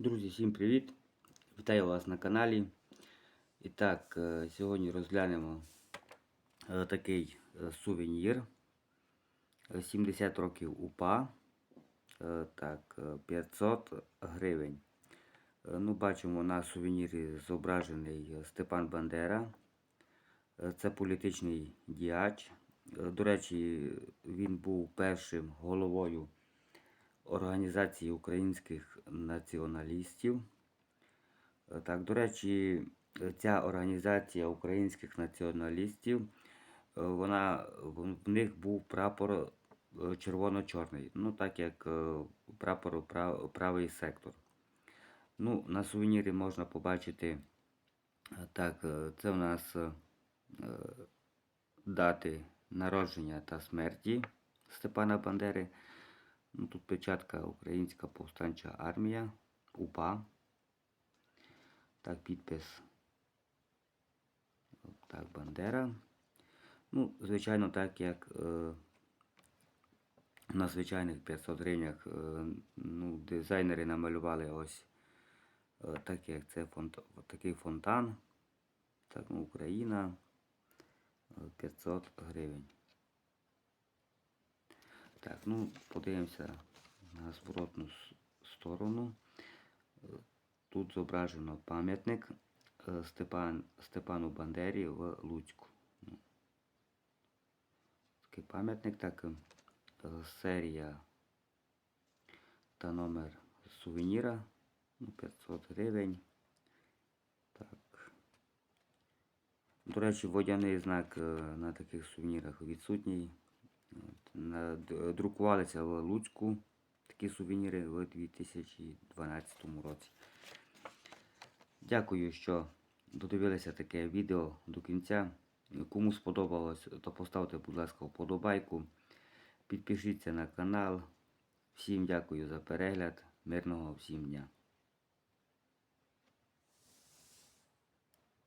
Друзі, всім привіт! Вітаю вас на каналі. І так, е, сьогодні розглянемо е, такий е, сувенір. Е, 70 років УПА. Так, е, 500 гривень. Ну, бачимо на сувенірі зображений Степан Бандера. Це політичний діяч. До речі, він був першим головою Організації українських націоналістів. Е, Так, до речі, ця організація українських націоналістів, е, вона, в них був прапор е, червоно-чорний, ну так як прапор правий сектор. Ну, на сувенірі можна побачити, так, це у нас дати народження та смерті Степана Бандери. Ну, тут печатка Українська повстанча армія, УПА. Так, підпис. Так, Бандера. Ну, звичайно, так як е, на звичайних 500 гривнях е, ну, дизайнери намалювали ось е, так як це фонт, такий фонтан. Так, ну, Україна е, 500 гривень. Так, ну подивимося на зворотну сторону. Е, Тут зображено пам'ятник е, Степан, Степану Бандері в Луцьку. Ну, Такий пам'ятник, так е, серія та номер сувеніра. Ну, 500 гривень. Так. До речі, водяний знак на таких сувенірах відсутній. Д- Друкувалися в Луцьку такі сувеніри в 2012 році. Дякую, що додивилися таке відео до кінця. Кому сподобалось, то поставте, будь ласка, вподобайку. Підпишіться на канал. Всім дякую за перегляд. Мирного всім дня.